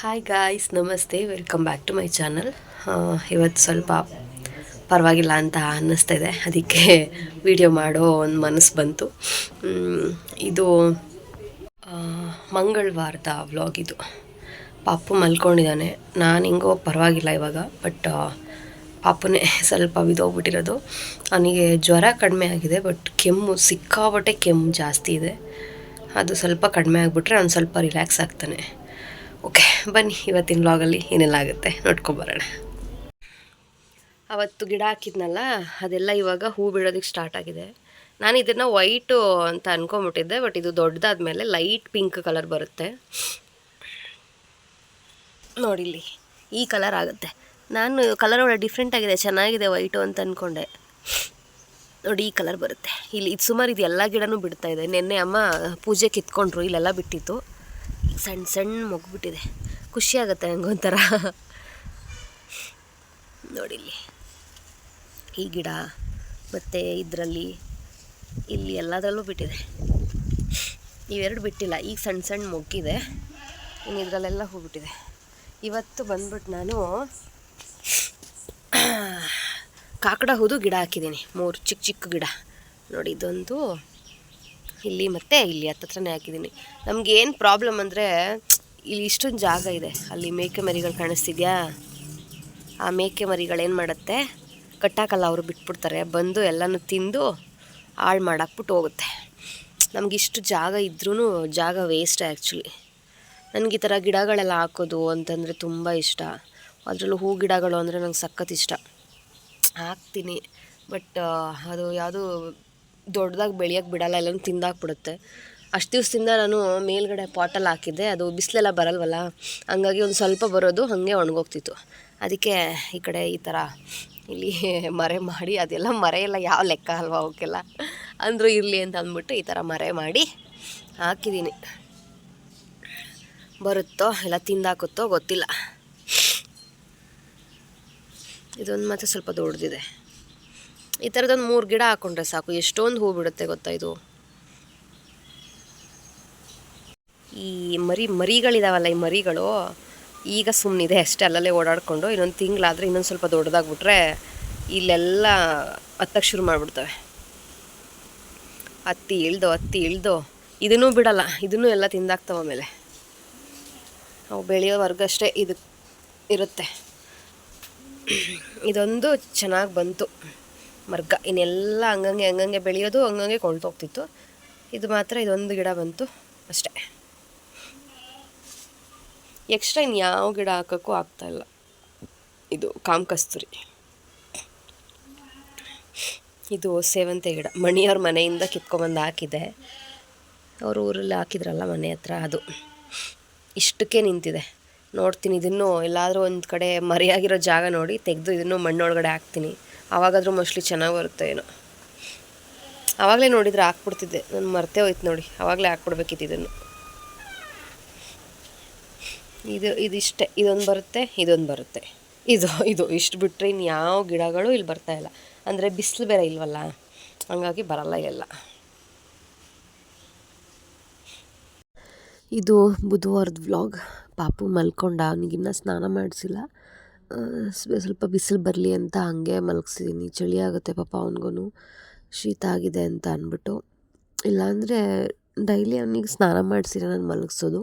Hi guys ನಮಸ್ತೆ welcome back to my channel ಇವತ್ತು ಸ್ವಲ್ಪ ಪರವಾಗಿಲ್ಲ ಅಂತ ಅನ್ನಿಸ್ತಾ ಇದೆ. ಅದಕ್ಕೆ ವಿಡಿಯೋ ಮಾಡೋ ಒಂದು ಮನಸ್ಸು ಬಂತು. ಇದು ಮಂಗಳವಾರದ ವ್ಲಾಗ್ ಇದು. ಪಾಪು ಮಲ್ಕೊಂಡಿದ್ದಾನೆ. ನಾನು ಹಿಂಗೋ ಪರವಾಗಿಲ್ಲ ಇವಾಗ ಬಟ್ ಪಾಪುನೇ ಸ್ವಲ್ಪ ಬಿದೋಗ್ಬಿಟ್ಟಿರೋದು ಅವನಿಗೆ ಜ್ವರ ಕಡಿಮೆ ಆಗಿದೆ ಬಟ್ ಕೆಮ್ಮು ಸಿಕ್ಕಾಬಟ್ಟೆ ಕೆಮ್ಮು ಜಾಸ್ತಿ ಇದೆ. ಅದು ಸ್ವಲ್ಪ ಕಡಿಮೆ ಆಗಿಬಿಟ್ರೆ ಅವ್ನು ಸ್ವಲ್ಪ ರಿಲ್ಯಾಕ್ಸ್ ಆಗ್ತಾನೆ. ಓಕೆ, ಬನ್ನಿ, ಇವತ್ತಿನ ವ್ಲಾಗಲ್ಲಿ ಏನೆಲ್ಲ ಆಗುತ್ತೆ ನೋಡ್ಕೊಂಬರೋಣ ಅವತ್ತು ಗಿಡ ಹಾಕಿದ್ನಲ್ಲ, ಅದೆಲ್ಲ ಇವಾಗ ಹೂ ಬಿಡೋದಕ್ಕೆ ಸ್ಟಾರ್ಟ್ ಆಗಿದೆ. ನಾನು ಇದನ್ನು ವೈಟು ಅಂತ ಅಂದ್ಕೊಂಬಿಟ್ಟಿದ್ದೆ ಬಟ್ ಇದು ದೊಡ್ಡದಾದ ಮೇಲೆ ಲೈಟ್ ಪಿಂಕ್ ಕಲರ್ ಬರುತ್ತೆ ನೋಡಿಲ್ಲಿ ಈ ಕಲರ್ ಆಗುತ್ತೆ. ನಾನು ಕಲರ್ ಒಳ್ಳೆ ಡಿಫ್ರೆಂಟ್ ಆಗಿದೆ, ಚೆನ್ನಾಗಿದೆ ವೈಟು ಅಂತ ಅಂದ್ಕೊಂಡೆ ನೋಡಿ, ಈ ಕಲರ್ ಬರುತ್ತೆ. ಇಲ್ಲಿ ಇದು ಸುಮಾರು ಇದು ಎಲ್ಲ ಗಿಡನೂ ಬಿಡ್ತಾ ಇದೆ. ನಿನ್ನೆ ಅಮ್ಮ ಪೂಜೆ ಕಿತ್ಕೊಂಡ್ರು, ಇಲ್ಲೆಲ್ಲ ಬಿಟ್ಟಿತ್ತು. ಸಣ್ಣ ಸಣ್ಣ ಮೊಗ್ಬಿಟ್ಟಿದೆ. ಖುಷಿ ಆಗುತ್ತೆ ಒಂಥರ. ನೋಡಿಲ್ಲಿ ಈ ಗಿಡ, ಮತ್ತು ಇದರಲ್ಲಿ ಇಲ್ಲಿ ಎಲ್ಲದರಲ್ಲೂ ಬಿಟ್ಟಿದೆ. ಇವೆರಡು ಬಿಟ್ಟಿಲ್ಲ, ಈಗ ಸಣ್ಣ ಸಣ್ಣ ಮೊಗ್ಗಿದೆ. ಇನ್ನು ಇದರಲ್ಲೆಲ್ಲ ಹೂ ಬಿಟ್ಟಿದೆ ಇವತ್ತು ಬಂದ್ಬಿಟ್ಟು ನಾನು ಕಾಕಡ ಹೂದು ಗಿಡ ಹಾಕಿದ್ದೀನಿ. ಮೂರು ಚಿಕ್ಕ ಚಿಕ್ಕ ಗಿಡ. ನೋಡಿ, ಇದೊಂದು ಇಲ್ಲಿ ಮತ್ತೆ ಇಲ್ಲಿ ಹತ್ತತ್ರನೇ ಹಾಕಿದ್ದೀನಿ. ನಮ್ಗೆ ಏನು ಪ್ರಾಬ್ಲಮ್ ಅಂದರೆ, ಇಲ್ಲಿ ಇಷ್ಟೊಂದು ಜಾಗ ಇದೆ. ಅಲ್ಲಿ ಮೇಕೆ ಮರಿಗಳು ಕಾಣಿಸ್ತಿದ್ಯಾ? ಆ ಮೇಕೆ ಮರಿಗಳೇನು ಮಾಡುತ್ತೆ? ಕಟ್ಟಾಕಲ್ಲ ಅವರು ಬಿಟ್ಬಿಡ್ತಾರೆ. ಬಂದು ಎಲ್ಲನೂ ತಿಂದು ಹಾಳು ಮಾಡಾಕ್ಬಿಟ್ಟು ಹೋಗುತ್ತೆ. ನಮ್ಗೆ ಇಷ್ಟು ಜಾಗ ಇದ್ರೂ ಜಾಗ ವೇಸ್ಟ್ ಆ್ಯಕ್ಚುಲಿ ನನಗೆ ಈ ಥರ ಗಿಡಗಳೆಲ್ಲ ಹಾಕೋದು ಅಂತಂದರೆ ತುಂಬ ಇಷ್ಟ. ಅದರಲ್ಲೂ ಹೂ ಗಿಡಗಳು ಅಂದರೆ ನಂಗೆ ಸಖತ್ ಇಷ್ಟ. ಹಾಕ್ತೀನಿ. ಬಟ್ ಅದು ಯಾವುದು ದೊಡ್ಡದಾಗಿ ಬೆಳೆಯೋಕ್ಕೆ ಬಿಡಲ್ಲ, ಎಲ್ಲನೂ ತಿಂದಾಕ್ಬಿಡುತ್ತೆ. ಅಷ್ಟು ದಿವಸದಿಂದ ನಾನು ಮೇಲ್ಗಡೆ ಪಾಟಲ್ಲಿ ಹಾಕಿದ್ದೆ, ಅದು ಬಿಸಿಲೆಲ್ಲ ಬರಲ್ವಲ್ಲ, ಹಂಗಾಗಿ ಒಂದು ಸ್ವಲ್ಪ ಬರೋದು ಹಾಗೆ ಒಣಗೋಗ್ತಿತ್ತು. ಅದಕ್ಕೆ ಈ ಕಡೆ ಈ ಥರ ಇಲ್ಲಿ ಮರೆ ಮಾಡಿ, ಅದೆಲ್ಲ ಮರೆ ಎಲ್ಲ ಯಾವ ಲೆಕ್ಕ ಅಲ್ವಾ ಅವಕ್ಕೆಲ್ಲ. ಅಂದರೂ ಇರಲಿ ಅಂತ ಅಂದ್ಬಿಟ್ಟು ಈ ಥರ ಮರೆ ಮಾಡಿ ಹಾಕಿದ್ದೀನಿ. ಬರುತ್ತೋ ಇಲ್ಲ ತಿಂದಾಕುತ್ತೋ ಗೊತ್ತಿಲ್ಲ. ಇದೊಂದು ಮಾತ್ರ ಸ್ವಲ್ಪ ದೊಡ್ಡದಿದೆ. ಈ ಥರದೊಂದು ಮೂರು ಗಿಡ ಹಾಕೊಂಡ್ರೆ ಸಾಕು. ಎಷ್ಟೊಂದು ಹೂ ಬಿಡುತ್ತೆ ಗೊತ್ತಾ ಇದು? ಈ ಮರಿ, ಮರಿಗಳಿದಾವಲ್ಲ ಈ ಮರಿಗಳು? ಈಗ ಸುಮ್ಮನಿದೆ ಅಷ್ಟೇ, ಅಲ್ಲಲ್ಲೇ ಓಡಾಡಿಕೊಂಡು ಇನ್ನೊಂದು ತಿಂಗಳಾದರೆ ಇನ್ನೊಂದು ಸ್ವಲ್ಪ ದೊಡ್ಡದಾಗ್ಬಿಟ್ರೆ ಇಲ್ಲೆಲ್ಲ ಹತ್ತಕ್ಕೆ ಶುರು ಮಾಡಿಬಿಡ್ತವೆ. ಹತ್ತಿ ಇಳ್ದು ಹತ್ತಿ ಇಳ್ದು, ಇದನ್ನೂ ಬಿಡಲ್ಲ, ಇದನ್ನೂ ಎಲ್ಲ ತಿಂದಾಗ್ತವೆ ಆಮೇಲೆ. ಅವು ಬೆಳೆಯೋವರೆಗೂ ಅಷ್ಟೇ ಇದು ಇರುತ್ತೆ. ಇದೊಂದು ಚೆನ್ನಾಗಿ ಬಂತು. ಮರ್ಗ. ಇನ್ನೆಲ್ಲ ಹಂಗಂಗೆ ಹಂಗಂಗೆ ಬೆಳೆಯೋದು ಹಂಗಂಗೆ ಕೊಳ್ತೋಗ್ತಿತ್ತು ಇದು ಮಾತ್ರ ಇದೊಂದು ಗಿಡ ಬಂತು ಅಷ್ಟೇ. ಎಕ್ಸ್ಟ್ರಾ ಇನ್ನು ಯಾವ ಗಿಡ ಹಾಕೋಕ್ಕೂ ಆಗ್ತಾಯಿಲ್ಲ ಇದು ಕಾಮಕಸ್ತೂರಿ ಇದು ಸೇವಂತೆ ಗಿಡ. ಮಣಿಯವ್ರ ಮನೆಯಿಂದ ಕಿತ್ಕೊಂಬಂದು ಹಾಕಿದೆ. ಅವರು ಊರಲ್ಲಿ ಹಾಕಿದ್ರಲ್ಲ ಮನೆ ಹತ್ರ ಅದು. ಇಷ್ಟಕ್ಕೆ ನಿಂತಿದೆ. ನೋಡ್ತೀನಿ, ಇದನ್ನು ಎಲ್ಲಾದರೂ ಒಂದು ಕಡೆ ಮರೆಯಾಗಿರೋ ಜಾಗ ನೋಡಿ ತೆಗೆದು ಇದನ್ನು ಮಣ್ಣೊಳಗಡೆ ಹಾಕ್ತೀನಿ. ಆವಾಗಾದರೂ ಮೋಸ್ಟ್ಲಿ ಚೆನ್ನಾಗಿ ಬರುತ್ತೆ ಏನೋ. ಆವಾಗಲೇ ನೋಡಿದರೆ ಹಾಕ್ಬಿಡ್ತಿದ್ದೆ. ನಾನು ಮರ್ತೇ ಹೋಯ್ತು ನೋಡಿ. ಆವಾಗಲೇ ಹಾಕ್ಬಿಡ್ಬೇಕಿತ್ತು ಇದನ್ನು. ಇದು, ಇದಿಷ್ಟೇ. ಇದೊಂದು ಬರುತ್ತೆ ಇದೊಂದು ಬರುತ್ತೆ. ಇದು ಇದು ಇಷ್ಟು ಬಿಟ್ಟರೆ ಇನ್ನು ಯಾವ ಗಿಡಗಳು ಇಲ್ಲಿ ಬರ್ತಾ ಇಲ್ಲ. ಅಂದರೆ ಬಿಸಿಲು ಬೇರೆ ಇಲ್ವಲ್ಲ? ಹಂಗಾಗಿ ಬರಲ್ಲ ಇಲ್ಲೆಲ್ಲ. ಇದು ಬುಧವಾರದ ವ್ಲಾಗ್. ಪಾಪು ಮಲ್ಕೊಂಡ ಅವನಿಗಿನ್ನ ಸ್ನಾನ ಮಾಡಿಸಿಲ್ಲ. ಸ್ವಲ್ಪ ಬಿಸಿಲು ಬರಲಿ ಅಂತ ಹಂಗೆ ಮಲಗಿಸಿದ್ದೀನಿ ಚಳಿ ಆಗುತ್ತೆ ಪಾಪ ಅವನಿಗೂ ಶೀತ ಆಗಿದೆ ಅಂತ ಅಂದ್ಬಿಟ್ಟು ಇಲ್ಲಾಂದರೆ ಡೈಲಿ ಅವನಿಗೆ ಸ್ನಾನ ಮಾಡಿಸಿರ ನಾನು ಮಲಗಿಸೋದು.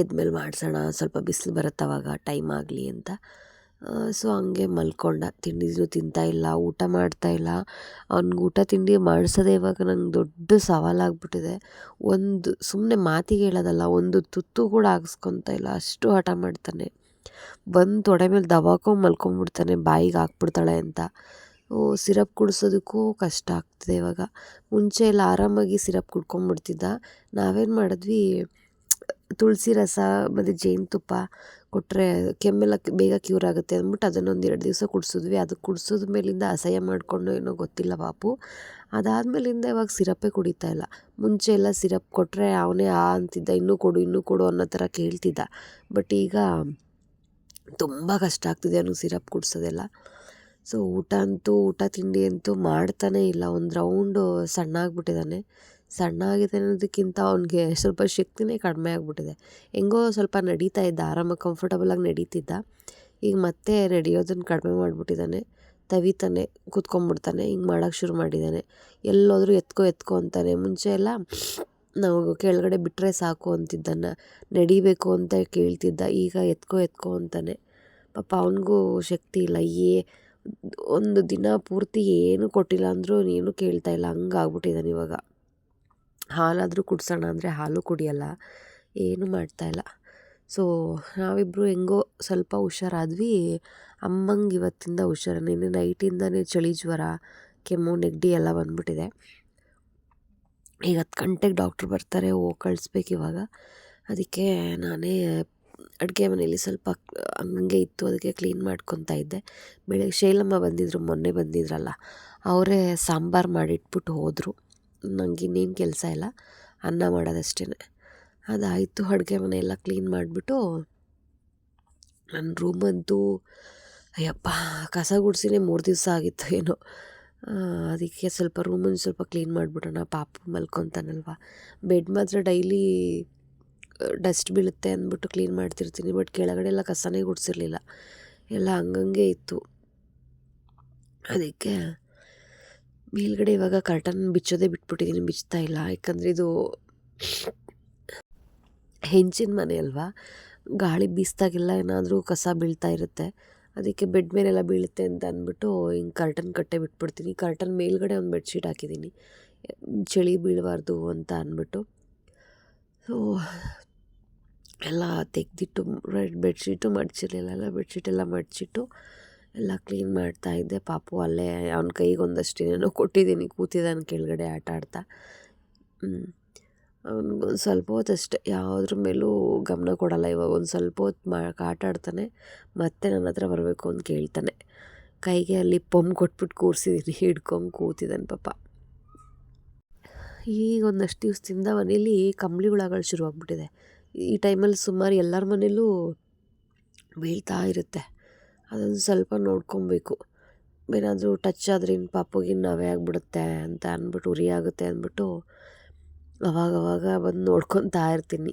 ಎದ್ಮೇಲೆ ಮಾಡಿಸೋಣ, ಸ್ವಲ್ಪ ಬಿಸಿಲು ಬರುತ್ತೆ ಅವಾಗ, ಟೈಮ್ ಆಗಲಿ ಅಂತ. ಸೊ ಹಂಗೆ ಮಲ್ಕೊಂಡ. ತಿಂಡಿನೂ ತಿಂತಾ ಇಲ್ಲ, ಊಟ ಮಾಡ್ತಾ ಇಲ್ಲ. ಅವ್ನಿಗೆ ಊಟ ತಿಂಡಿ ಮಾಡಿಸೋದೇ ಇವಾಗ ನಂಗೆ ದೊಡ್ಡ ಸವಾಲಾಗ್ಬಿಟ್ಟಿದೆ. ಒಂದು ಸುಮ್ಮನೆ ಮಾತಿಗೆ ಹೇಳೋದಲ್ಲ, ಒಂದು ತುತ್ತು ಕೂಡ ಹಾಕ್ಸ್ಕೊತಾ ಇಲ್ಲ. ಅಷ್ಟು ಹಠ ಮಾಡ್ತಾನೆ. ಬಂದು ತೊಡೆ ಮೇಲೆ ದವಾಕೊಂಡು ಮಲ್ಕೊಂಬಿಡ್ತಾನೆ, ಬಾಯಿಗೆ ಹಾಕ್ಬಿಡ್ತಾಳೆ ಅಂತ. ಓ, ಸಿರಪ್ ಕುಡಿಸೋದಕ್ಕೂ ಕಷ್ಟ ಆಗ್ತಿದೆ ಇವಾಗ. ಮುಂಚೆ ಎಲ್ಲ ಆರಾಮಾಗಿ ಸಿರಪ್ ಕುಡ್ಕೊಂಬಿಡ್ತಿದ್ದ. ನಾವೇನು ಮಾಡಿದ್ವಿ, ತುಳಸಿ ರಸ, ಮತ್ತು ಜೇನುತುಪ್ಪ ಕೊಟ್ಟರೆ ಕೆಮ್ಮೆಲ್ಲ ಬೇಗ ಕ್ಯೂರ್ ಆಗುತ್ತೆ ಅಂದ್ಬಿಟ್ಟು ಅದನ್ನೊಂದು ಎರಡು ದಿವಸ ಕುಡಿಸಿದ್ವಿ. ಅದು ಕುಡಿಸೋದ ಮೇಲಿಂದ ಅಸಹ್ಯ ಮಾಡಿಕೊಂಡು ಏನೋ ಗೊತ್ತಿಲ್ಲ ಪಾಪು. ಅದಾದಮೇಲಿಂದ ಇವಾಗ ಸಿರಪ್ಪೇ ಕುಡಿತಾ ಇಲ್ಲ. ಮುಂಚೆ ಎಲ್ಲ ಸಿರಪ್ ಕೊಟ್ಟರೆ ಅವನೇ ಆ ಅಂತಿದ್ದ, ಇನ್ನೂ ಕೊಡು ಇನ್ನೂ ಕೊಡು ಅನ್ನೋ ಥರ ಕೇಳ್ತಿದ್ದ. ಬಟ್ ಈಗ ತುಂಬ ಕಷ್ಟ ಆಗ್ತಿದೆ ಅವನಿಗೆ ಸಿರಪ್ ಕುಡಿಸೋದೆಲ್ಲ. ಸೊ ಊಟ ಅಂತೂ, ಊಟ ತಿಂಡಿ ಅಂತೂ ಮಾಡ್ತಾನೆ ಇಲ್ಲ. ಒಂದು ರೌಂಡು ಸಣ್ಣ ಆಗಿಬಿಟ್ಟಿದ್ದಾನೆ ಸಣ್ಣ ಆಗಿದೆ ಅನ್ನೋದಕ್ಕಿಂತ ಅವನಿಗೆ ಸ್ವಲ್ಪ ಶಕ್ತಿನೇ ಕಡಿಮೆ ಆಗಿಬಿಟ್ಟಿದೆ. ಹೆಂಗೋ ಸ್ವಲ್ಪ ನಡೀತಾ ಇದ್ದ ಆರಾಮಾಗಿ ಕಂಫರ್ಟಬಲಾಗಿ ನಡೀತಿದ್ದ. ಈಗ ಮತ್ತೆ ನಡೆಯೋದನ್ನು ಕಡಿಮೆ ಮಾಡಿಬಿಟ್ಟಿದ್ದಾನೆ ತವಿತಾನೆ, ಕೂತ್ಕೊಂಡ್ಬಿಡ್ತಾನೆ. ಹಿಂಗೆ ಮಾಡೋಕ್ಕೆ ಶುರು ಮಾಡಿದ್ದಾನೆ ಎಲ್ಲೋದ್ರೂ ಎತ್ಕೋ, ಎತ್ಕೊ ಅಂತಾನೆ. ಮುಂಚೆ ಎಲ್ಲ ನಾವು ಕೆಳಗಡೆ ಬಿಟ್ಟರೆ ಸಾಕು ಅಂತಿದ್ದನ್ನು ನಡಿಬೇಕು ಅಂತ ಕೇಳ್ತಿದ್ದ. ಈಗ ಎತ್ಕೊ ಎತ್ಕೊ ಅಂತಾನೆ. ಪಾಪ ಅವನಿಗೂ ಶಕ್ತಿ ಇಲ್ಲ. ಏ, ಒಂದು ದಿನ ಪೂರ್ತಿ ಏನೂ ಕೊಟ್ಟಿಲ್ಲ ಅಂದರೂ ನೀನು ಕೇಳ್ತಾ ಇಲ್ಲ. ಹಂಗೆ ಇವಾಗ. ಹಾಲಾದರೂ ಕುಡ್ಸೋಣ ಅಂದರೆ ಹಾಲು ಕುಡಿಯಲ್ಲ. ಏನೂ ಮಾಡ್ತಾಯಿಲ್ಲ ಸೊ ನಾವಿಬ್ಬರು ಹೆಂಗೋ ಸ್ವಲ್ಪ ಹುಷಾರಾದ್ವಿ. ಅಮ್ಮಂಗೆ ಇವತ್ತಿಂದ ಹುಷಾರು. ನಿನ್ನೆ ನೈಟಿಂದನೇ ಚಳಿ ಜ್ವರ, ಕೆಮ್ಮು, ನೆಗಡಿ ಎಲ್ಲ ಬಂದ್ಬಿಟ್ಟಿದೆ. ಈಗ ಹತ್ತು ಗಂಟೆಗೆ ಡಾಕ್ಟ್ರು ಬರ್ತಾರೆ ಹೋಗಿ ಕಳಿಸ್ಬೇಕು ಇವಾಗ. ಅದಕ್ಕೆ ನಾನೇ ಅಡುಗೆ ಮನೇಲಿ ಸ್ವಲ್ಪ ಹಂಗೆ ಇತ್ತು, ಅದಕ್ಕೆ ಕ್ಲೀನ್ ಮಾಡ್ಕೊತಾ ಇದ್ದೆ. ಬೆಳಗ್ಗೆ ಶೈಲಮ್ಮ ಬಂದಿದ್ದರು ಮೊನ್ನೆ ಬಂದಿದ್ರಲ್ಲ, ಅವರೇ ಸಾಂಬಾರು ಮಾಡಿಟ್ಬಿಟ್ಟು ಹೋದರು. ನನಗೆ ಇನ್ನೇನು ಕೆಲಸ ಇಲ್ಲ, ಅನ್ನ ಮಾಡೋದಷ್ಟೇ ಅದಾಯಿತು, ಅಡುಗೆ ಮನೆಯೆಲ್ಲ ಕ್ಲೀನ್ ಮಾಡಿಬಿಟ್ಟು ನನ್ನ ರೂಮಂತೂ, ಅಯ್ಯಪ್ಪ, ಕಸ ಗುಡಿಸಿನೇ ಮೂರು ದಿವಸ ಆಗಿತ್ತು ಏನೋ. ಅದಕ್ಕೆ ಸ್ವಲ್ಪ ರೂಮನ್ನು ಸ್ವಲ್ಪ ಕ್ಲೀನ್ ಮಾಡಿಬಿಡೋಣ. ಪಾಪ ಮಲ್ಕೊತಾನಲ್ವ. ಬೆಡ್ ಮಾತ್ರ ಡೈಲಿ ಡಸ್ಟ್ ಬೀಳುತ್ತೆ ಅಂದ್ಬಿಟ್ಟು ಕ್ಲೀನ್ ಮಾಡ್ತಿರ್ತೀನಿ ಬಟ್ ಕೆಳಗಡೆ ಎಲ್ಲ ಕಸನೇ ಗುಡಿಸಿರ್ಲಿಲ್ಲ. ಎಲ್ಲ ಹಂಗಂಗೆ ಇತ್ತು. ಅದಕ್ಕೆ ಮೇಲ್ಗಡೆ ಇವಾಗ ಕರ್ಟನ್ ಬಿಚ್ಚೋದೇ ಬಿಟ್ಬಿಟ್ಟಿದ್ದೀನಿ ಬಿಚ್ತಾ ಇಲ್ಲ. ಯಾಕಂದರೆ ಇದು ಹೆಂಚಿನ ಮನೆ ಅಲ್ವಾ. ಗಾಳಿ ಬೀಸ್ದಾಗೆಲ್ಲ ಏನಾದರೂ ಕಸ ಬೀಳ್ತಾ ಇರುತ್ತೆ. ಅದಕ್ಕೆ ಬೆಡ್ ಮೇಲೆಲ್ಲ ಬೀಳುತ್ತೆ ಅಂತ ಅಂದ್ಬಿಟ್ಟು ಹಿಂಗೆ ಕರ್ಟನ್ ಕಟ್ಟೆ ಬಿಟ್ಬಿಡ್ತೀನಿ. ಕರ್ಟನ್ ಮೇಲ್ಗಡೆ ಒಂದು ಬೆಡ್ಶೀಟ್ ಹಾಕಿದ್ದೀನಿ. ಚಳಿ ಬೀಳಬಾರ್ದು ಅಂತ ಅಂದ್ಬಿಟ್ಟು. ಸೊ ಎಲ್ಲ ತೆಗೆದಿಟ್ಟು ಬೆಡ್ಶೀಟು ಮಡಚಿರ್ಲಿಲ್ಲ ಎಲ್ಲ ಬೆಡ್ಶೀಟೆಲ್ಲ ಮಡಚಿಟ್ಟು ಎಲ್ಲ ಕ್ಲೀನ್ ಮಾಡ್ತಾಯಿದ್ದೆ ಪಾಪು ಅಲ್ಲೇ, ಅವ್ನ ಕೈಗೆ ಒಂದಷ್ಟು ಏನೇನೋ ಕೊಟ್ಟಿದ್ದೀನಿ, ಕೂತಿದ್ದಾನೆ ಕೆಳಗಡೆ ಆಟ ಆಡ್ತಾ. ಅವ್ನಿಗೊಂದು ಸ್ವಲ್ಪ ಹೊತ್ತು ಅಷ್ಟೇ, ಯಾವುದ್ರ ಮೇಲೂ ಗಮನ ಕೊಡಲ್ಲ, ಇವಾಗ ಒಂದು ಸ್ವಲ್ಪ ಹೊತ್ತು ಮಾ ಆಟ ಮತ್ತೆ ನನ್ನ ಹತ್ರ ಬರಬೇಕು ಅಂತ ಕೇಳ್ತಾನೆ. ಕೈಗೆ ಅಲ್ಲಿ ಪೊಮ್ ಕೊಟ್ಬಿಟ್ಟು ಕೂರಿಸಿದ್ದೀನಿ ಹಿಡ್ಕೊಂಡು ಕೂತಿದ್ದಾನೆ ಪಾಪ. ಈಗ ಒಂದಷ್ಟು ದಿವಸದಿಂದ ಮನೇಲಿ ಕಂಬಳಿ ಹುಳಗಳು ಶುರುವಾಗ್ಬಿಟ್ಟಿದೆ. ಈ ಟೈಮಲ್ಲಿ ಸುಮಾರು ಎಲ್ಲರ ಮನೇಲೂ ಬೀಳ್ತಾ ಇರುತ್ತೆ. ಅದೊಂದು ಸ್ವಲ್ಪ ನೋಡ್ಕೊಬೇಕು. ಏನಾದರೂ ಟಚ್ ಆದ್ರೆ ಇನ್ನು ಪಾಪುಗಿನ್ನು ನಾವೇ ಆಗಿಬಿಡುತ್ತೆ ಅಂತ ಅಂದ್ಬಿಟ್ಟು ಉರಿ ಆಗುತ್ತೆ ಅಂದ್ಬಿಟ್ಟು ಅವಾಗವಾಗ ಬಂದು ನೋಡ್ಕೊತಾ ಇರ್ತೀನಿ.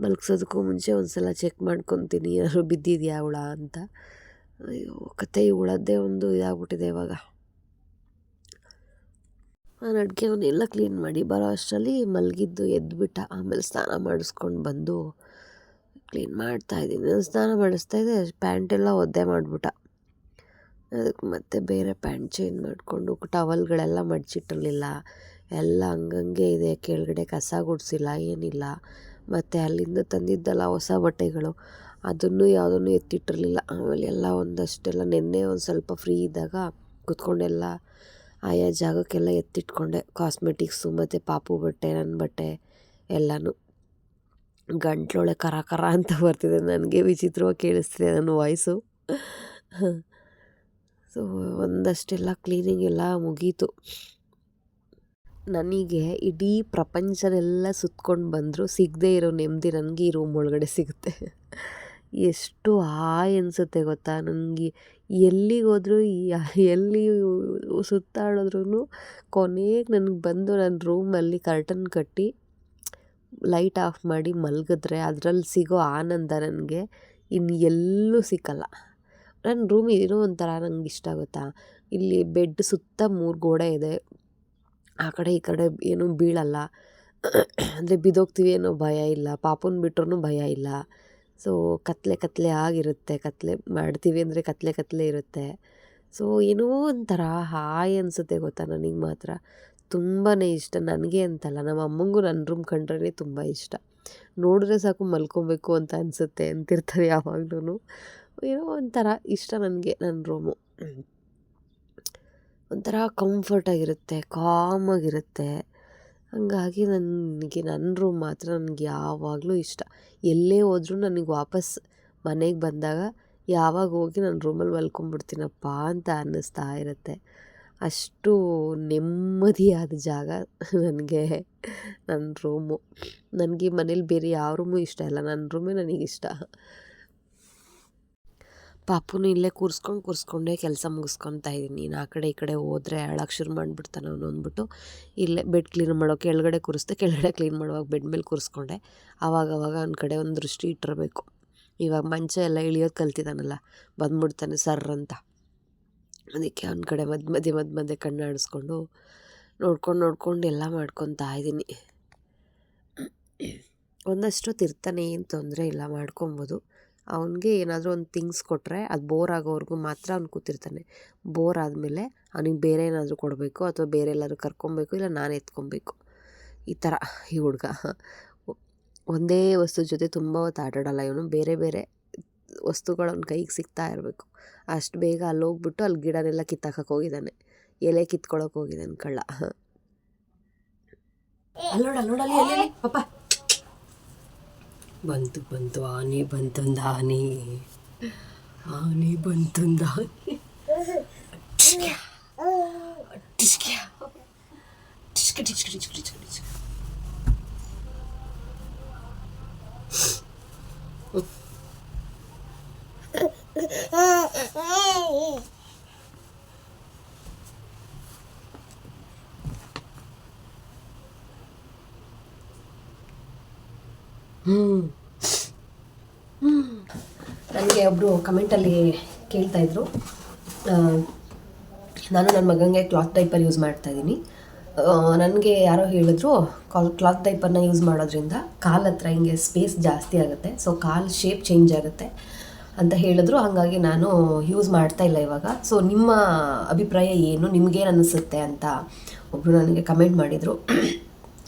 ಮಲಗ್ಸೋದಕ್ಕೂ ಮುಂಚೆ ಒಂದು ಸಲ ಚೆಕ್ ಮಾಡ್ಕೊತೀನಿ. ಏನಾದರೂ ಬಿದ್ದಿದೆಯಾ ಹುಳ ಅಂತ. ಅಯ್ಯೋ ಕತೆ ಈ ಹುಳದ್ದೇ ಒಂದು ಇದಾಗ್ಬಿಟ್ಟಿದೆ ಇವಾಗ. ನಾನು ಅಡುಗೆ ಒಂದೆಲ್ಲ ಕ್ಲೀನ್ ಮಾಡಿ ಬರೋ ಅಷ್ಟರಲ್ಲಿ ಮಲಗಿದ್ದು ಎದ್ದುಬಿಟ್ಟ ಆಮೇಲೆ ಸ್ನಾನ ಮಾಡಿಸ್ಕೊಂಡು ಬಂದು ಕ್ಲೀನ್ ಮಾಡ್ತಾ ಮಾಡ್ತಾಯಿದ್ದೀನಿ ಸ್ನಾನ ಪ್ಯಾಂಟ್ ಪ್ಯಾಂಟೆಲ್ಲ ಒದ್ದೆ ಮಾಡಿಬಿಟ್ಟ. ಅದಕ್ಕೆ ಮತ್ತೆ ಬೇರೆ ಪ್ಯಾಂಟ್ ಚೇಂಜ್ ಮಾಡಿಕೊಂಡು ಟವಲ್ಗಳೆಲ್ಲ ಮಡಚಿಟ್ಟಿರಲಿಲ್ಲ. ಎಲ್ಲ ಹಂಗಂಗೆ ಇದೆ. ಕೆಳಗಡೆ ಕಸ ಗುಡಿಸಿಲ್ಲ, ಏನಿಲ್ಲ. ಮತ್ತು ಅಲ್ಲಿಂದ ತಂದಿದ್ದಲ್ಲ ಹೊಸ ಬಟ್ಟೆಗಳು. ಅದನ್ನು ಯಾವುದನ್ನು ಎತ್ತಿಟ್ಟಿರಲಿಲ್ಲ. ಆಮೇಲೆ ಎಲ್ಲ ಒಂದಷ್ಟೆಲ್ಲ ನಿನ್ನೆ ಒಂದು ಸ್ವಲ್ಪ ಫ್ರೀ ಇದ್ದಾಗ ಕುತ್ಕೊಂಡೆಲ್ಲ ಆಯಾ ಜಾಗಕ್ಕೆಲ್ಲ ಎತ್ತಿಟ್ಕೊಂಡೆ. ಕಾಸ್ಮೆಟಿಕ್ಸು ಮತ್ತು ಪಾಪು ಬಟ್ಟೆ ನನ್ನ ಬಟ್ಟೆ ಎಲ್ಲನೂ. ಗಂಟ್ಲೊಳೆ ಕರ ಕರ ಅಂತ ಬರ್ತಿದೆ. ನನಗೆ ವಿಚಿತ್ರವಾಗಿ ಕೇಳಿಸ್ತಿದೆ ನನ್ನ ವಾಯ್ಸು ಸೊ ಒಂದಷ್ಟೆಲ್ಲ ಕ್ಲೀನಿಂಗ್ ಎಲ್ಲ ಮುಗೀತು. ನನಗೆ ಇಡೀ ಪ್ರಪಂಚನೆಲ್ಲ ಸುತ್ಕೊಂಡು ಬಂದರೂ ಸಿಗದೇ ಇರೋ ನೆಮ್ಮದಿ ನನಗೆ ಈ ರೂಮ್ ಒಳಗಡೆ ಸಿಗುತ್ತೆ. ಎಷ್ಟು ಹಾಯ್ ಅನಿಸುತ್ತೆ ಗೊತ್ತಾ? ನನಗೆ ಎಲ್ಲಿಗೆ ಹೋದರೂ, ಎಲ್ಲಿ ಸುತ್ತಾಡಿದ್ರೂ ಕೊನೆಗೆ ನನಗೆ ಬಂದು ನನ್ನ ರೂಮಲ್ಲಿ ಕರ್ಟನ್ ಕಟ್ಟಿ ಲೈಟ್ ಆಫ್ ಮಾಡಿ ಮಲಗಿದ್ರೆ ಅದರಲ್ಲಿ ಸಿಗೋ ಆನಂದ ನನಗೆ ಇನ್ನು ಎಲ್ಲೂ ಸಿಕ್ಕಲ್ಲ. ನನ್ನ ರೂಮ್ ಏನೋ ಒಂಥರ ನನಗೆ ಇಷ್ಟ ಗೊತ್ತಾ? ಇಲ್ಲಿ ಬೆಡ್ ಸುತ್ತ ಮೂರು ಗೋಡೆ ಇದೆ. ಆ ಕಡೆ ಈ ಕಡೆ ಏನೂ ಬೀಳಲ್ಲ. ಅಂದರೆ ಬಿದ್ದೋಗ್ತೀವಿ ಏನೋ ಭಯ ಇಲ್ಲ. ಪಾಪುನ ಬಿಟ್ರೂ ಭಯ ಇಲ್ಲ. ಸೊ ಕತ್ತಲೆ ಕತ್ತಲೆ ಆಗಿರುತ್ತೆ. ಕತ್ತಲೆ ಮಾಡ್ತೀವಿ ಅಂದರೆ ಕತ್ತಲೆ ಕತ್ತಲೆ ಇರುತ್ತೆ. ಸೊ ಏನೋ ಒಂಥರ ಹಾಯ್ ಅನಿಸುತ್ತೆ ಗೊತ್ತಾ ನನಗೆ ಮಾತ್ರ. ತುಂಬಾ ಇಷ್ಟ. ನನಗೆ ಅಂತಲ್ಲ. ನಮ್ಮ ಅಮ್ಮಂಗೂ ನನ್ನ ರೂಮ್ ಕಂಡ್ರೇ ತುಂಬ ಇಷ್ಟ. ನೋಡಿದ್ರೆ ಸಾಕು ಮಲ್ಕೊಬೇಕು ಅಂತ ಅನಿಸುತ್ತೆ ಅಂತಿರ್ತಾರೆ ಯಾವಾಗ್ಲೂ ಏನೋ ಒಂಥರ ಇಷ್ಟ ನನಗೆ ನನ್ನ ರೂಮು ಒಂಥರ ಕಂಫರ್ಟಾಗಿರುತ್ತೆ, ಕಾಮಾಗಿರುತ್ತೆ. ಹಾಗಾಗಿ ನನಗೆ ನನ್ನ ರೂಮ್ ಮಾತ್ರ ನನಗೆ ಯಾವಾಗಲೂ ಇಷ್ಟ. ಎಲ್ಲೇ ಹೋದ್ರೂ ನನಗೆ ವಾಪಸ್ ಮನೆಗೆ ಬಂದಾಗ ಯಾವಾಗ ಹೋಗಿ ನನ್ನ ರೂಮಲ್ಲಿ ಮಲ್ಕೊಂಬಿಡ್ತೀನಪ್ಪ ಅಂತ ಅನ್ನಿಸ್ತಾ ಇರುತ್ತೆ. ಅಷ್ಟು ನೆಮ್ಮದಿಯಾದ ಜಾಗ ನನಗೆ ನನ್ನ ರೂಮು ನನಗೆ ಮನೇಲಿ ಬೇರೆ ಯಾವ ರೂಮು ಇಷ್ಟ ಇಲ್ಲ. ನನ್ನ ರೂಮೇ ನನಗಿಷ್ಟ ಪಾಪುನ ಇಲ್ಲೇ ಕೂರಿಸ್ಕೊಂಡು ಕೂರಿಸ್ಕೊಂಡೇ ಕೆಲಸ ಮುಗಿಸ್ಕೊತಾ ಇದ್ದೀನಿ ಆ ಕಡೆ ಈ ಕಡೆ ಹೋದರೆ ಅಳಕ್ಕೆ ಶುರು ಮಾಡಿಬಿಡ್ತಾನೆ ಅವನು ಅಂದ್ಬಿಟ್ಟು ಇಲ್ಲೇ ಬೆಡ್ ಕ್ಲೀನ್ ಮಾಡೋ ಕೆಳಗಡೆ ಕೂರಿಸ್ದೆ, ಕೆಳಗಡೆ ಕ್ಲೀನ್ ಮಾಡುವಾಗ ಬೆಡ್ ಮೇಲೆ ಕೂರಿಸ್ಕೊಂಡೆ. ಆವಾಗ ಅವಾಗ ಒಂದು ಕಡೆ ಒಂದು ದೃಷ್ಟಿ ಇಟ್ಟಿರಬೇಕು. ಇವಾಗ ಮಂಚ ಎಲ್ಲ ಇಳಿಯೋದು ಕಲ್ತಿದ್ದಾನಲ್ಲ, ಬಂದ್ಬಿಡ್ತಾನೆ ಸರ್ ಅಂತ. ಅದಕ್ಕೆ ಅವ್ನ ಕಡೆ ಮಧ್ಯ ಮಧ್ಯೆ ಮಧ್ಯ ಮಧ್ಯೆ ಕಣ್ಣು ಆಡಿಸ್ಕೊಂಡು ನೋಡ್ಕೊಂಡು ನೋಡ್ಕೊಂಡು ಎಲ್ಲ ಮಾಡ್ಕೊತಾ ಇದ್ದೀನಿ ಒಂದಷ್ಟು ತಿರ್ತಾನೆ ಏನು ತೊಂದರೆ ಇಲ್ಲ, ಮಾಡ್ಕೊಬೋದು. ಅವನಿಗೆ ಏನಾದರೂ ಒಂದು ಥಿಂಗ್ಸ್ ಕೊಟ್ಟರೆ ಅದು ಬೋರ್ ಆಗೋವರೆಗೂ ಮಾತ್ರ ಅವ್ನು ಕೂತಿರ್ತಾನೆ. ಬೋರ್ ಆದಮೇಲೆ ಅವ್ನಿಗೆ ಬೇರೆ ಏನಾದರೂ ಕೊಡಬೇಕು ಅಥವಾ ಬೇರೆ ಎಲ್ಲಾದರೂ ಕರ್ಕೊಬೇಕು ಇಲ್ಲ ನಾನು ಎತ್ಕೊಬೇಕು. ಈ ಥರ ಈ ಹುಡುಗ. ಒಂದೇ ವಸ್ತು ಜೊತೆ ತುಂಬ ಹೊತ್ತು ಆಟಾಡಲ್ಲ ಇವನು. ಬೇರೆ ಬೇರೆ ವಸ್ತುಗಳು ಅವ್ನ ಕೈಗೆ ಸಿಗ್ತಾ ಇರಬೇಕು. ಅಷ್ಟು ಬೇಗ ಅಲ್ಲಿ ಹೋಗ್ಬಿಟ್ಟು ಅಲ್ಲಿ ಗಿಡನೆಲ್ಲ ಕಿತ್ತಾಕಕ್ಕೆ ಹೋಗಿದ್ದಾನೆ. ಎಲೆ ಕಿತ್ಕೊಳಕ್ಕೆ ಹೋಗಿದ್ದಾನೆ ಕಳ್ಳ. ಅಲ್ಲೋಡ ಅಲ್ಲೋಡಲ್ಲಿ ಎಲೆ ಪಾಪ ಬಂತು ಬಂತು ಆನೆ ಬಂತೊಂದು ಆನೆ ಆನೆ ಬಂತೊಂದು ಆನೆ ಟಿಸ್ಕ್ಯಾ, ಟಿಸ್ಕ್ಯಾ. ಟಿಸ್ಕ, ಟಿಸ್ಕ, ಟಿಸ್ಕ, ಟಿಸ್ಕ, ಟಿಸ್ಕ. ಹ್ಮ್ ಒಬ್ಬರು ಕಮೆಂಟಲ್ಲಿ ಕೇಳ್ತಾಯಿದ್ರು ನಾನು ನನ್ನ ಮಗನಿಗೆ ಕ್ಲಾತ್ ಡೈಪರ್ ಯೂಸ್ ಮಾಡ್ತಾಯಿದ್ದೀನಿ ನನಗೆ ಯಾರೋ ಹೇಳಿದ್ರು ಕಾಲ್ ಕ್ಲಾತ್ ಡೈಪರ್ನ ಯೂಸ್ ಮಾಡೋದ್ರಿಂದ ಕಾಲ್ ಹತ್ರ ಹಿಂಗೆ ಸ್ಪೇಸ್ ಜಾಸ್ತಿ ಆಗುತ್ತೆ ಸೊ ಕಾಲ್ ಶೇಪ್ ಚೇಂಜ್ ಆಗುತ್ತೆ. ಅಂತ ಹೇಳಿದ್ರು. ಹಾಗಾಗಿ ನಾನು ಯೂಸ್ ಮಾಡ್ತಾ ಇಲ್ಲ ಇವಾಗ. ಸೊ ನಿಮ್ಮ ಅಭಿಪ್ರಾಯ ಏನು? ನಿಮಗೇನು ಅನಿಸುತ್ತೆ ಅಂತ ಒಬ್ಬರು ನನಗೆ ಕಮೆಂಟ್ ಮಾಡಿದರು.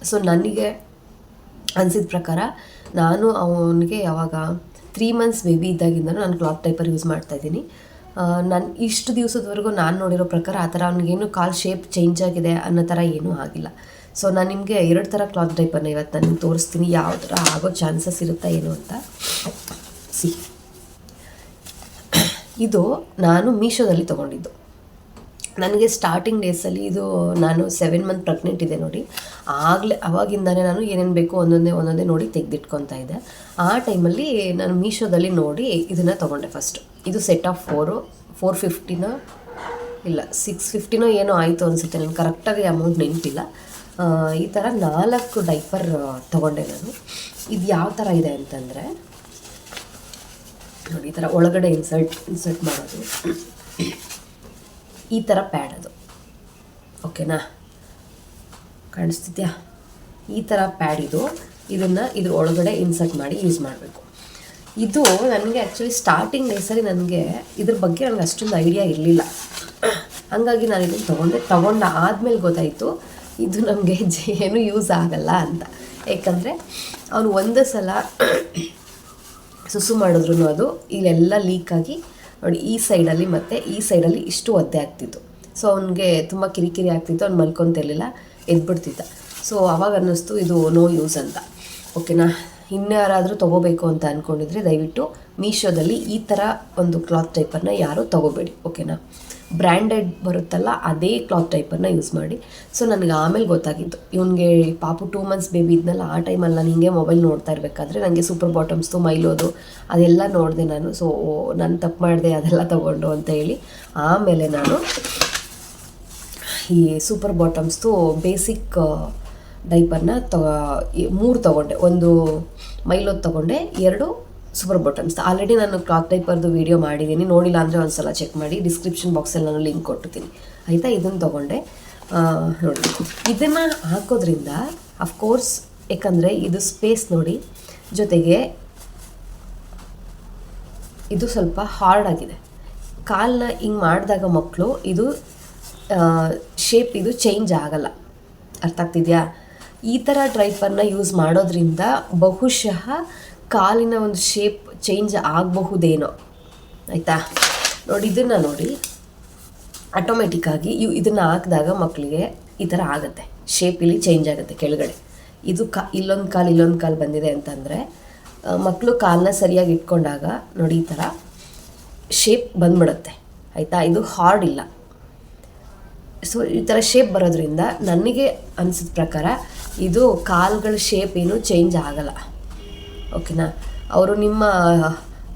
ಸೊ ನನಗೆ ಅನಿಸಿದ ಪ್ರಕಾರ ನಾನು ಅವನಿಗೆ ಯಾವಾಗ ತ್ರೀ ಮಂತ್ಸ್ ಬೇಬಿ ಇದ್ದಾಗಿಂದ ನಾನು ಕ್ಲಾತ್ ಟೈಪರ್ ಯೂಸ್ ಮಾಡ್ತಾ ಇದ್ದೀನಿ. ನಾನು ಇಷ್ಟು ದಿವಸದವರೆಗೂ ನಾನು ನೋಡಿರೋ ಪ್ರಕಾರ ಆ ಥರ ಅವ್ನಿಗೇನು ಕಾಲ್ ಶೇಪ್ ಚೇಂಜ್ ಆಗಿದೆ ಅನ್ನೋ ಥರ ಏನೂ ಆಗಿಲ್ಲ. ಸೊ ನಾನು ನಿಮಗೆ ಎರಡು ಥರ ಕ್ಲಾತ್ ಟೈಪರ್ನ ಇವತ್ತು ನಾನು ತೋರಿಸ್ತೀನಿ. ಯಾವ ಥರ ಆಗೋ ಚಾನ್ಸಸ್ ಇರುತ್ತಾ ಏನು ಅಂತ ಸಿ ಇದು ನಾನು ಮೀಶೋದಲ್ಲಿ ತೊಗೊಂಡಿದ್ದು. ನನಗೆ ಸ್ಟಾರ್ಟಿಂಗ್ ಡೇಸಲ್ಲಿ ಇದು ನಾನು ಸೆವೆನ್ ಮಂತ್ ಪ್ರೆಗ್ನೆಂಟ್ ಇದೆ ನೋಡಿ. ಆಗಲೇ ಅವಾಗಿಂದನೇ ನಾನು ಏನೇನು ಬೇಕು ಒಂದೊಂದೇ ಒಂದೊಂದೇ ನೋಡಿ ತೆಗೆದಿಟ್ಕೊತಾ ಇದ್ದೆ. ಆ ಟೈಮಲ್ಲಿ ನಾನು ಮೀಶೋದಲ್ಲಿ ನೋಡಿ ಇದನ್ನು ತೊಗೊಂಡೆ ಫಸ್ಟು ಇದು ಸೆಟ್ ಆಫ್ ಫೋರು ಫೋರ್ ಫಿಫ್ಟಿನೋ ಇಲ್ಲ ಸಿಕ್ಸ್ ಫಿಫ್ಟಿನೋ ಏನೋ ಆಯಿತು ಅನಿಸುತ್ತೆ. ನನಗೆ ಕರೆಕ್ಟಾಗಿ ಅಮೌಂಟ್ ನೆನಪಿಲ್ಲ. ಈ ಥರ ನಾಲ್ಕು ಡೈಪರ್ ತೊಗೊಂಡೆ ನಾನು. ಇದು ಯಾವ ಥರ ಇದೆ ಅಂತಂದರೆ, ನೋಡಿ ಈ ಥರ ಒಳಗಡೆ ಇನ್ಸರ್ಟ್ ಇನ್ಸರ್ಟ್ ಮಾಡೋದು. ಈ ಥರ ಪ್ಯಾಡ್ ಅದು. ಓಕೆನಾ ಕಾಣಿಸ್ತಿದ್ಯಾ? ಈ ಥರ ಪ್ಯಾಡ್ ಇದು. ಇದನ್ನು ಇದ್ರ ಒಳಗಡೆ ಇನ್ಸರ್ಟ್ ಮಾಡಿ ಯೂಸ್ ಮಾಡಬೇಕು. ಇದು ನನಗೆ ಆ್ಯಕ್ಚುಲಿ ಸ್ಟಾರ್ಟಿಂಗ್ ಡೇಸಲ್ಲಿ ನನಗೆ ಇದ್ರ ಬಗ್ಗೆ ನನಗೆ ಅಷ್ಟೊಂದು ಐಡಿಯಾ ಇರಲಿಲ್ಲ. ಹಾಗಾಗಿ ನಾನು ಇದನ್ನು ತೊಗೊಂಡೆ, ತೊಗೊಂಡ ಆದಮೇಲೆ ಗೊತ್ತಾಯಿತು, ಇದು ನಮಗೆ ಏನು ಯೂಸ್ ಆಗಲ್ಲ ಅಂತ. ಏಕೆಂದರೆ ಅವನು ಒಂದೇ ಸಲ ಸುಸು ಮಾಡಿದ್ರು ಅದು, ಇಲ್ಲೆಲ್ಲ ಲೀಕ್ ನೋಡಿ, ಈ ಸೈಡಲ್ಲಿ ಮತ್ತು ಈ ಸೈಡಲ್ಲಿ ಇಷ್ಟು ಒದ್ದೆ ಆಗ್ತಿತ್ತು. ಸೊ ಅವನಿಗೆ ತುಂಬ ಕಿರಿಕಿರಿ ಆಗ್ತಿತ್ತು, ಅವ್ನು ಮಲ್ಕೊತಿರ್ಲಿಲ್ಲ ಎದ್ಬಿಡ್ತಿದ್ದ. ಸೊ ಅವಾಗ ಅನ್ನಿಸ್ತು, ಇದು ನೋ ಯೂಸ್ ಅಂತ. ಓಕೆನಾ ಇನ್ಯಾರಾದರೂ ತೊಗೋಬೇಕು ಅಂತ ಅಂದ್ಕೊಂಡಿದ್ರೆ ದಯವಿಟ್ಟು ಮೀಶೋದಲ್ಲಿ ಈ ಥರ ಒಂದು ಕ್ಲಾತ್ ಟೈಪನ್ನು ಯಾರೂ ತೊಗೋಬೇಡಿ. ಓಕೆನಾ ಬ್ರ್ಯಾಂಡೆಡ್ ಬರುತ್ತಲ್ಲ, ಅದೇ ಕ್ಲಾತ್ ಟೈಪನ್ನು ಯೂಸ್ ಮಾಡಿ. ಸೊ ನನಗೆ ಆಮೇಲೆ ಗೊತ್ತಾಗಿತ್ತು ಇವನಿಗೆ ಪಾಪು ಟೂ ಮಂತ್ಸ್ ಬೇಬಿ ಇದ್ನಲ್ಲ, ಆ ಟೈಮಲ್ಲಿ ನಾನು ಹಿಂಗೆ ಮೊಬೈಲ್ ನೋಡ್ತಾ ಇರಬೇಕಾದ್ರೆ ನನಗೆ ಸೂಪರ್ ಬಾಟಮ್ಸ್ದು ಮೈಲೋದು ಅದೆಲ್ಲ ನೋಡಿದೆ ನಾನು. ಸೊ ನಾನು ತಪ್ಪು ಮಾಡಿದೆ, ಅದೆಲ್ಲ ತೊಗೊಂಡು ಅಂತ ಹೇಳಿ ಆಮೇಲೆ ನಾನು ಈ ಸೂಪರ್ ಬಾಟಮ್ಸ್ದು ಬೇಸಿಕ್ ಡೈಪರ್ನ ತೊ ಮೂರು ತೊಗೊಂಡೆ. ಒಂದು ಮೈಲೋದು ತೊಗೊಂಡೆ, ಎರಡು ಸೂಪರ್ ಬಟನ್ಸ್ ಆಲ್ರೆಡಿ ನಾನು ಕ್ಲಾತ್ ಟೈಪರ್ದು ವೀಡಿಯೋ ಮಾಡಿದ್ದೀನಿ. ನೋಡಿಲ್ಲ ಅಂದರೆ ಒಂದು ಸಲ ಚೆಕ್ ಮಾಡಿ ಡಿಸ್ಕ್ರಿಪ್ಷನ್ ಬಾಕ್ಸಲ್ಲಿ ನಾನು ಲಿಂಕ್ ಕೊಟ್ಟಿದ್ದೀನಿ. ಆಯಿತಾ? ಇದನ್ನು ತೊಗೊಂಡೆ. ನೋಡಿ. ಇದನ್ನು ಹಾಕೋದ್ರಿಂದ ಅಫ್ಕೋರ್ಸ್ ಯಾಕಂದರೆ ಇದು ಸ್ಪೇಸ್ ನೋಡಿ, ಜೊತೆಗೆ ಇದು ಸ್ವಲ್ಪ ಹಾರ್ಡ್ ಆಗಿದೆ. ಕಾಲನ್ನ ಹಿಂಗೆ ಮಾಡಿದಾಗ ಮಕ್ಕಳು ಇದು ಶೇಪ್ ಇದು ಚೇಂಜ್ ಆಗಲ್ಲ. ಅರ್ಥ ಆಗ್ತಿದೆಯಾ? ಈ ಥರ ಡ್ರೈಪರ್ನ ಯೂಸ್ ಮಾಡೋದ್ರಿಂದ ಬಹುಶಃ ಕಾಲಿನ ಒಂದು ಶೇಪ್ ಚೇಂಜ್ ಆಗಬಹುದೇನೋ. ಆಯಿತಾ? ನೋಡಿ, ಇದನ್ನು ನೋಡಿ. ಆಟೋಮೆಟಿಕ್ಕಾಗಿ ಇವು ಇದನ್ನು ಹಾಕಿದಾಗ ಮಕ್ಕಳಿಗೆ ಈ ಥರ ಆಗುತ್ತೆ. ಶೇಪ್ ಇಲ್ಲಿ ಚೇಂಜ್ ಆಗುತ್ತೆ ಕೆಳಗಡೆ. ಇದು ಕಾ, ಇಲ್ಲೊಂದು ಕಾಲು ಇಲ್ಲೊಂದು ಕಾಲು ಬಂದಿದೆ ಅಂತಂದರೆ ಮಕ್ಕಳು ಕಾಲನ್ನ ಸರಿಯಾಗಿ ಇಟ್ಕೊಂಡಾಗ ನೋಡಿ ಈ ಥರ ಶೇಪ್ ಬಂದ್ಬಿಡುತ್ತೆ. ಆಯಿತಾ? ಇದು ಹಾರ್ಡ್ ಇಲ್ಲ. ಸೊ ಈ ಥರ ಶೇಪ್ ಬರೋದ್ರಿಂದ ನನಗೆ ಅನಿಸಿದ ಪ್ರಕಾರ ಇದು ಕಾಲುಗಳ ಶೇಪ್ ಏನು ಚೇಂಜ್ ಆಗಲ್ಲ. ಓಕೆನಾ? ಅವರು ನಿಮ್ಮ,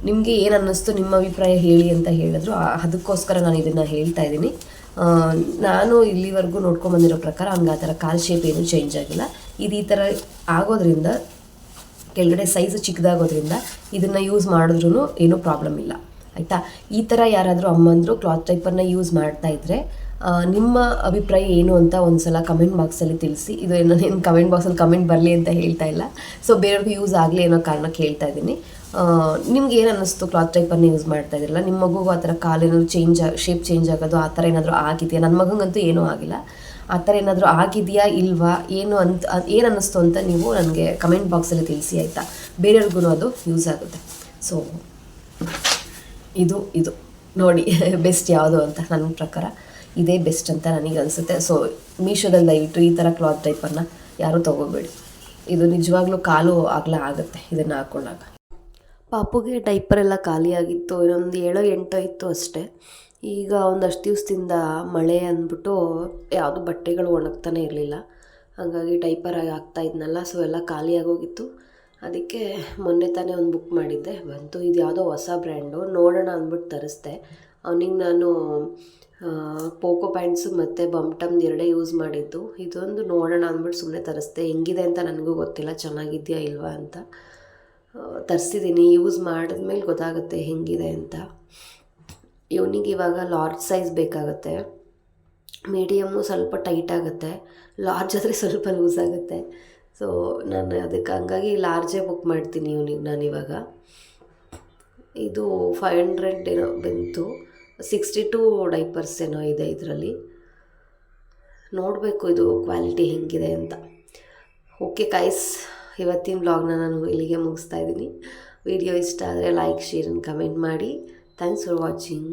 ನಿಮಗೆ ಏನು ಅನ್ನಿಸ್ತು? ನಿಮ್ಮ ಅಭಿಪ್ರಾಯ ಹೇಳಿ ಅಂತ ಹೇಳಿದ್ರು. ಅದಕ್ಕೋಸ್ಕರ ನಾನು ಇದನ್ನು ಹೇಳ್ತಾ ಇದ್ದೀನಿ. ನಾನು ಇಲ್ಲಿವರೆಗೂ ನೋಡ್ಕೊಂಬಂದಿರೋ ಪ್ರಕಾರ ಅವ್ನಿಗೆ ಆ ಥರ ಕಾಲ್ ಶೇಪ್ ಏನೂ ಚೇಂಜ್ ಆಗಿಲ್ಲ. ಇದು ಈ ಥರ ಆಗೋದ್ರಿಂದ, ಕೆಳಗಡೆ ಸೈಜ್ ಚಿಕ್ಕದಾಗೋದ್ರಿಂದ ಇದನ್ನು ಯೂಸ್ ಮಾಡಿದ್ರೂ ಏನೂ ಪ್ರಾಬ್ಲಮ್ ಇಲ್ಲ. ಆಯಿತಾ? ಈ ಥರ ಯಾರಾದರೂ ಅಮ್ಮಂದರು ಕ್ಲಾತ್ ಟೈಪನ್ನು ಯೂಸ್ ಮಾಡ್ತಾ ಇದ್ದರೆ ನಿಮ್ಮ ಅಭಿಪ್ರಾಯ ಏನು ಅಂತ ಒಂದ್ಸಲ ಕಮೆಂಟ್ ಬಾಕ್ಸಲ್ಲಿ ತಿಳಿಸಿ. ಇದು ಏನು ಕಮೆಂಟ್ ಬಾಕ್ಸಲ್ಲಿ ಕಮೆಂಟ್ ಬರಲಿ ಅಂತ ಹೇಳ್ತಾ ಇಲ್ಲ. ಸೊ ಬೇರೆಯವ್ರಿಗೆ ಯೂಸ್ ಆಗಲಿ ಅನ್ನೋ ಕಾರಣಕ್ಕೆ ಹೇಳ್ತಾ ಇದ್ದೀನಿ. ನಿಮ್ಗೆ ಏನು ಅನ್ನಿಸ್ತು? ಕ್ಲಾತ್ ಟೈಪನ್ನು ಯೂಸ್ ಮಾಡ್ತಾ ಇದ್ರಲ್ಲ ನಿಮ್ಮ ಮಗುಗೂ ಆ ಥರ ಕಾಲೇನಾದ್ರು ಚೇಂಜ್ ಶೇಪ್ ಚೇಂಜ್ ಆಗೋದು, ಆ ಥರ ಏನಾದರೂ ಆಗಿದೆಯಾ? ನನ್ನ ಮಗಂಗಂತೂ ಏನೂ ಆಗಿಲ್ಲ. ಆ ಥರ ಏನಾದರೂ ಆಗಿದೆಯಾ, ಇಲ್ವಾ? ಏನು ಅಂತ, ಏನು ಅನ್ನಿಸ್ತು ಅಂತ ನೀವು ನನಗೆ ಕಮೆಂಟ್ ಬಾಕ್ಸಲ್ಲಿ ತಿಳಿಸಿ, ಆಯಿತಾ? ಬೇರೆಯವ್ರಿಗೂ ಅದು ಯೂಸ್ ಆಗುತ್ತೆ. ಸೊ ಇದು ಇದು. ನೋಡಿ ಬೆಸ್ಟ್ ಯಾವುದು ಅಂತ ನನ್ನ ಪ್ರಕಾರ. ಇದೇ ಬೆಸ್ಟ್ ಅಂತ ನನಗೆ ಅನಿಸುತ್ತೆ. ಸೊ ಮೀಶೋದಲ್ಲಿ ದಯವಿಟ್ಟು ಈ ಥರ ಕ್ಲಾತ್ ಟೈಪನ್ನು ಯಾರೂ ತೊಗೋಬೇಡಿ. ಇದು ನಿಜವಾಗ್ಲೂ ಕಾಲು ಆಗಲೇ ಆಗುತ್ತೆ ಇದನ್ನು ಹಾಕೊಂಡಾಗ. ಪಾಪುಗೆ ಡೈಪರ್ ಎಲ್ಲ ಖಾಲಿಯಾಗಿತ್ತು ಇನ್ನೊಂದು ಏಳೋ ಎಂಟೋ ಇತ್ತು ಅಷ್ಟೇ. ಈಗ ಒಂದಷ್ಟು ದಿವಸದಿಂದ ಮಳೆ ಅಂದ್ಬಿಟ್ಟು ಯಾವುದು ಬಟ್ಟೆಗಳು ಒಣಗ್ತಾನೆ ಇರಲಿಲ್ಲ. ಹಾಗಾಗಿ ಡೈಪರ್ ಆಗಿ ಆಗ್ತಾ ಇದ್ನಲ್ಲ ಸೊ ಎಲ್ಲ ಖಾಲಿಯಾಗೋಗಿತ್ತು ಅದಕ್ಕೆ ಮೊನ್ನೆ ತಾನೇ ಒಂದು ಬುಕ್ ಮಾಡಿದ್ದೆ. ಬಂತು ಇದು ಯಾವುದೋ ಹೊಸ ಬ್ರ್ಯಾಂಡು ನೋಡೋಣ ಅಂದ್ಬಿಟ್ಟು ತರಿಸ್ದೆ. ಅವನಿಗೆ ನಾನು ಪೋಕೋ ಪ್ಯಾಂಟ್ಸು ಮತ್ತು ಬಂಪ್ಟಮ್ ಎರಡೇ ಯೂಸ್ ಮಾಡಿದ್ದು. ಇದೊಂದು ನೋಡೋಣ ಅಂದ್ಬಿಟ್ಟು ಸುಮ್ಮನೆ ತರಿಸ್ದೆ. ಹೆಂಗಿದೆ ಅಂತ ನನಗೂ ಗೊತ್ತಿಲ್ಲ. ಚೆನ್ನಾಗಿದೆಯಾ ಇಲ್ವಾ ಅಂತ. ತರಿಸಿದ್ದೀನಿ ಯೂಸ್ ಮಾಡಿದ್ಮೇಲೆ ಗೊತ್ತಾಗುತ್ತೆ ಹೆಂಗಿದೆ ಅಂತ. ಇವನಿಗೆ ಇವಾಗ ಲಾರ್ಜ್ ಸೈಜ್ ಬೇಕಾಗುತ್ತೆ. ಮೀಡಿಯಮ್ಮು ಸ್ವಲ್ಪ ಟೈಟ್ ಆಗುತ್ತೆ. ಲಾರ್ಜ್ ಆದರೆ ಸ್ವಲ್ಪ ಲೂಸ್ ಆಗುತ್ತೆ. ಸೊ, ನಾನು ಅದಕ್ಕೆ ಹಂಗಾಗಿ ಲಾರ್ಜೇ ಬುಕ್ ಮಾಡ್ತೀನಿ ಇವನಿಗೆ ಇವಾಗ. ಇದು ಫೈವ್ ಹಂಡ್ರೆಡ್ ಏನೋ ಬಂತು. ಸಿಕ್ಸ್ಟಿ ಟೂ ಡೈಪರ್ಸ್ ಏನೋ ಇದೆ ಇದರಲ್ಲಿ. ನೋಡಬೇಕು ಇದು ಕ್ವಾಲಿಟಿ ಹೆಂಗಿದೆ ಅಂತ. ಓಕೆ ಕೈಸ್ ಇವತ್ತಿನ ಬ್ಲಾಗ್ನ ನಾನು ಇಲ್ಲಿಗೆ ಮುಗಿಸ್ತಾ ಇದ್ದೀನಿ. ವಿಡಿಯೋ ಇಷ್ಟ ಆದರೆ ಲೈಕ್ ಶೇರ್ ಕಮೆಂಟ್ ಮಾಡಿ. Thanks for watching